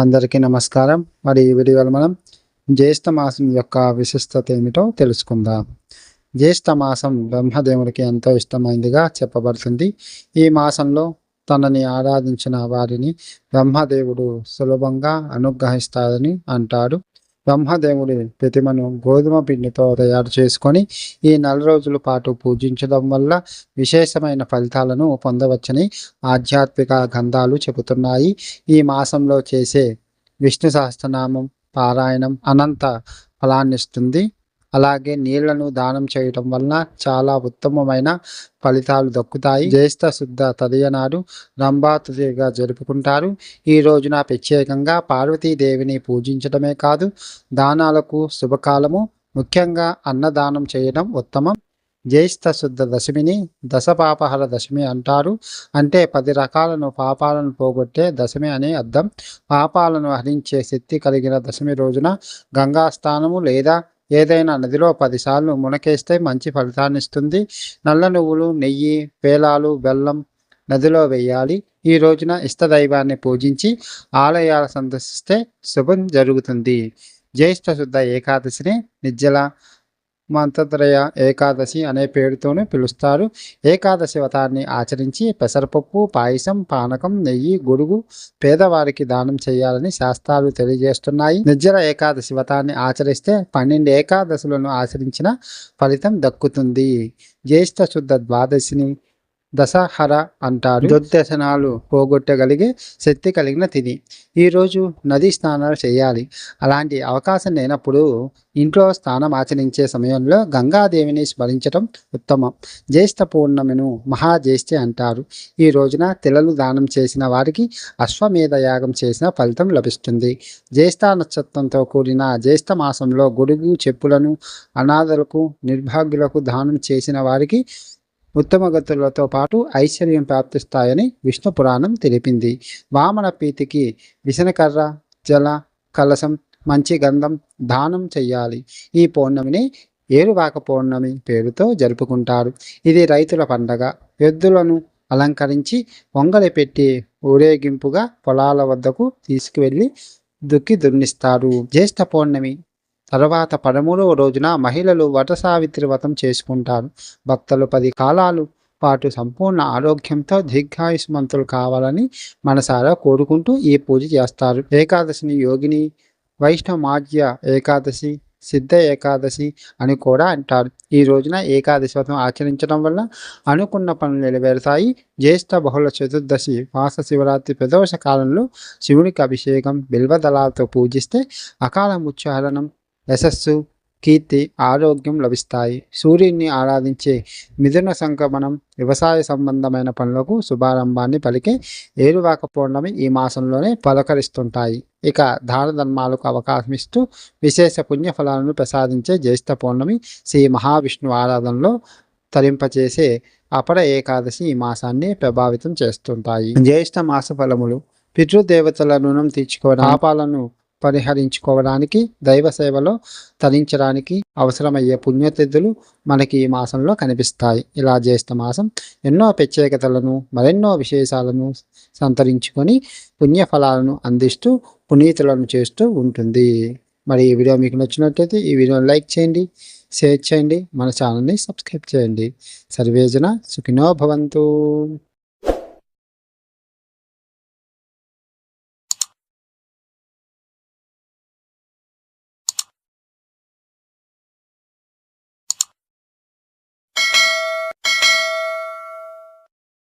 అందరికీ నమస్కారం. మరి ఈ వీడియోలో మనం జ్యేష్ఠ మాసం యొక్క విశిష్టత ఏమిటో తెలుసుకుందాం. జ్యేష్ఠ మాసం బ్రహ్మదేవుడికి ఎంతో ఇష్టమైందిగా చెప్పబడుతుంది. ఈ మాసంలో తనని ఆరాధించిన వారిని బ్రహ్మదేవుడు సులభంగా అనుగ్రహిస్తారని అంటాడు. బ్రహ్మదేవుడి ప్రతిమను గోధుమ పిండితో తయారు చేసుకొని ఈ నెల రోజుల పాటు పూజించడం వల్ల విశేషమైన ఫలితాలను పొందవచ్చని ఆధ్యాత్మిక గ్రంథాలు చెబుతున్నాయి. ఈ మాసంలో చేసే విష్ణు సహస్రనామం పారాయణం అనంత ఫలాన్నిస్తుంది. అలాగే నీళ్ళను దానం చేయటం వలన చాలా ఉత్తమమైన ఫలితాలు దక్కుతాయి. జ్యేష్ఠ శుద్ధ తదియనాడు రంభా రంభాతుదిగా జరుపుకుంటారు. ఈ రోజున ప్రత్యేకంగా పార్వతీదేవిని పూజించడమే కాదు దానాలకు శుభకాలము ముఖ్యంగా అన్నదానం చేయడం ఉత్తమం. జ్యేష్ఠ శుద్ధ దశమిని దశపాపహర దశమి అంటారు. అంటే పది రకాలను పాపాలను పోగొట్టే దశమి అనే అర్థం. పాపాలను హరించే శక్తి కలిగిన దశమి రోజున గంగా స్నానము లేదా ఏదైనా నదిలో పదిసార్లు మునకేస్తే మంచి ఫలితాన్ని ఇస్తుంది నల్ల నువ్వులు నెయ్యి పేలాలు బెల్లం నదిలో వేయాలి. ఈ రోజున ఇష్టదైవాన్ని పూజించి ఆలయాలు సందర్శిస్తే శుభం జరుగుతుంది. జ్యేష్ఠ శుద్ధ ఏకాదశిని నిజ్జల మంత్రత్రయ ఏకాదశి అనే పేరుతోనే పిలుస్తారు. ఏకాదశి వ్రతాన్ని ఆచరించి పెసరపప్పు పాయసం పానకం నెయ్యి గొడుగు పేదవారికి దానం చేయాలని శాస్త్రాలు తెలియజేస్తున్నాయి. నిర్జల ఏకాదశి వ్రతాన్ని ఆచరిస్తే పన్నెండు ఏకాదశులను ఆచరించిన ఫలితం దక్కుతుంది. జ్యేష్ఠ శుద్ధ ద్వాదశిని దశహర అంటారు. దుర్దశనాలు పోగొట్టగలిగే శక్తి కలిగిన తిది ఈరోజు నది స్నానాలు చేయాలి. అలాంటి అవకాశం లేనప్పుడు ఇంట్లో స్నానం ఆచరించే సమయంలో గంగాదేవిని స్మరించడం ఉత్తమం. జ్యేష్ఠ పూర్ణమిను మహాజ్యేష్ఠి అంటారు. ఈ రోజున తిలలు దానం చేసిన వారికి అశ్వమేధ యాగం చేసిన ఫలితం లభిస్తుంది. జ్యేష్ఠ నక్షత్రంతో కూడిన జ్యేష్ఠ మాసంలో గొడుగు చెప్పులను అనాథలకు నిర్భాగ్యులకు దానం చేసిన వారికి ఉత్తమ గతులతో పాటు ఐశ్వర్యం ప్రాప్తిస్తాయని విష్ణు పురాణం తెలిపింది. వామన ప్రీతికి విసనకర్ర జల కలసం మంచి గంధం దానం చెయ్యాలి. ఈ పౌర్ణమిని ఏరువాక పౌర్ణమి పేరుతో జరుపుకుంటారు. ఇది రైతుల పండగ. ఎద్దులను అలంకరించి వంగలి పెట్టి ఊరేగింపుగా పొలాల వద్దకు తీసుకువెళ్ళి దుక్కి దున్నిస్తారు. జ్యేష్ఠ పౌర్ణమి తర్వాత పదమూడవ రోజున మహిళలు వట సావిత్రి వ్రతం చేసుకుంటారు. భక్తులు పది కాలాలు పాటు సంపూర్ణ ఆరోగ్యంతో దీర్ఘాయుష్మంతులు కావాలని మనసారా కోరుకుంటూ ఈ పూజ చేస్తారు. ఏకాదశిని యోగిని వైష్ణమాజ్య ఏకాదశి సిద్ధ ఏకాదశి అని కూడా అంటారు. ఈ రోజున ఏకాదశి వ్రతం ఆచరించడం వల్ల అనుకున్న పనులు నెరవేరుతాయి. జ్యేష్ఠ బహుళ చతుర్దశి మాస శివరాత్రి ప్రదోష కాలంలో శివునికి అభిషేకం బిల్వదళాలతో పూజిస్తే అకాల ముచ్చారణం యశస్సు కీర్తి ఆరోగ్యం లభిస్తాయి. సూర్యుడిని ఆరాధించే మిథున సంక్రమణం వ్యవసాయ సంబంధమైన పనులకు శుభారంభాన్ని పలికే ఏరువాక పౌర్ణమి ఈ మాసంలోనే పలకరిస్తుంటాయి. ఇక దాన ధర్మాలకు అవకాశం ఇస్తూ విశేష పుణ్యఫలాలను ప్రసాదించే జ్యేష్ఠ పౌర్ణమి శ్రీ మహావిష్ణు ఆరాధనలో తరింపచేసే అపర ఏకాదశి ఈ మాసాన్ని ప్రభావితం చేస్తుంటాయి. జ్యేష్ఠ మాస ఫలములు పితృదేవతల రుణం తీర్చుకోవడం పాపాలను పరిహరించుకోవడానికి దైవ సేవలో తరించడానికి అవసరమయ్యే పుణ్యతిథులు మనకి ఈ మాసంలో కనిపిస్తాయి. ఇలా జ్యేష్ఠ మాసం ఎన్నో ప్రత్యేకతలను మరెన్నో విశేషాలను సంతరించుకొని పుణ్యఫలాలను అందిస్తూ పునీతులను చేస్తూ ఉంటుంది. మరి ఈ వీడియో మీకు నచ్చినట్లయితే ఈ వీడియోని లైక్ చేయండి షేర్ చేయండి మన ఛానల్ని సబ్స్క్రైబ్ చేయండి. సర్వేజన సుఖినో భవంతు.